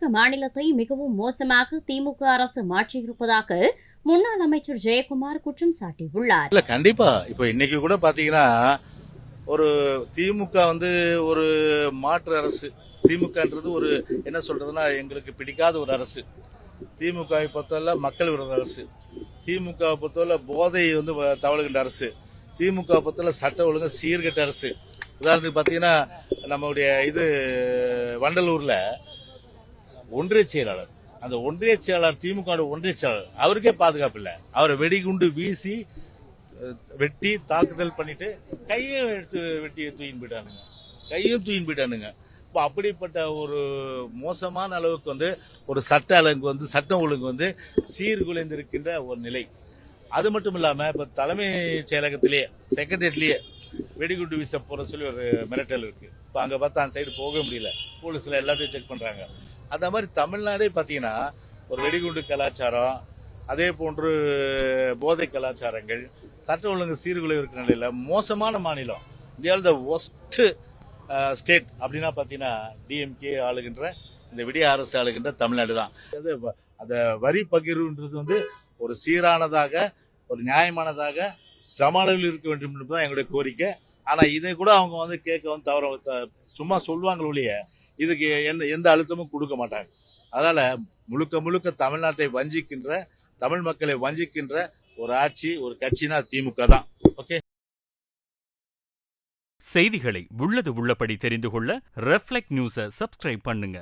கர்நாடக மாநிலத்தை மிகவும் மோசமாக திமுக அரசு மாற்றியிருப்பதாக முன்னாள் அமைச்சர் ஜெயக்குமார் குற்றம் சாட்டியுள்ளார். இல்ல கண்டிப்பா. இப்போ இன்னைக்கு கூட பாத்தீங்கன்னா ஒரு திமுக வந்து ஒரு மாற்று அரசு. திமுகன்றது ஒரு என்ன சொல்றதுன்னா எங்களுக்கு பிடிக்காத ஒரு அரசு. திமுகவை பொறுத்தவரை மக்கள் விரோத அரசு. திமுகவை பொறுத்தவரை போதை வந்து வ- தவழுகின்ற அரசு. திமுக பொறுத்தவரை சட்ட ஒழுங்கு சீர்கட்ட அரசு. உதாரணத்துக்கு பார்த்தீங்கன்னா நம்மளுடைய இது வண்டலூர்ல ஒன்றிய செயலாளர். அந்த ஒன்றிய செயலாளர் திமுக ஒன்றிய செயலாளர். அவருக்கே பாதுகாப்பு இல்லை. அவரை வெடிகுண்டு வீசி வெட்டி தாக்குதல் பண்ணிட்டு கையும் எடுத்து வெட்டி தூயின் போயிட்டானுங்க. கையும் தூயின் போயிட்டானுங்க. இப்போ அப்படிப்பட்ட ஒரு மோசமான அளவுக்கு வந்து ஒரு சட்ட அலங்கு வந்து சட்டம் ஒழுங்கு வந்து சீர்குலைந்து இருக்கின்ற ஒரு நிலை. அது மட்டும் இல்லாமல் இப்போ தலைமை செயலகத்திலேயே செக்ரட்டரியட்லேயே வெடிகுண்டு வீச போகிற சொல்லி ஒரு மிரட்டல் இருக்கு. இப்போ அங்கே பார்த்தா அந்த சைடு போக முடியல. போலீஸில் எல்லாத்தையும் செக் பண்ணுறாங்க அந்த மாதிரி தமிழ்நாடே பார்த்தீங்கன்னா ஒரு வெடிகுண்டு கலாச்சாரம் அதே போன்று போதை கலாச்சாரங்கள் சட்ட ஒழுங்கு சீர்குலைவு இருக்கிற நிலையில் மோசமான மாநிலம். இந்தியாவில் த ஒஸ்ட்டு ஸ்டேட் அப்படின்னா பார்த்தீங்கன்னா டிஎம்கே ஆளுகின்ற இந்த விடிய அரசு ஆளுகின்ற தமிழ்நாடு தான். அது அந்த வரி பகிர்வுன்றது வந்து ஒரு சீரானதாக ஒரு நியாயமானதாக சம அளவில் இருக்க வேண்டும் என்பதுதான் எங்களுடைய கோரிக்கை. ஆனால் இதை கூட அவங்க வந்து கேட்க வந்து தவற த- சும்மா சொல்லுவாங்க ஒழிய இதுக்கு எந்த எந்த அழுத்தமும் கொடுக்க மாட்டாங்க. அதனால் முழுக்க முழுக்க தமிழ்நாட்டை வஞ்சிக்கின்ற தமிழ் மக்களை வஞ்சிக்கின்ற ஒரு ஆட்சி ஒரு கட்சினா திமுக தான். ஓகே? செய்திகளை உள்ளது உள்ளபடி தெரிந்து கொள்ள ரெஃப்ளெக்ட் நியூஸை சப்ஸ்கிரைப் பண்ணுங்க.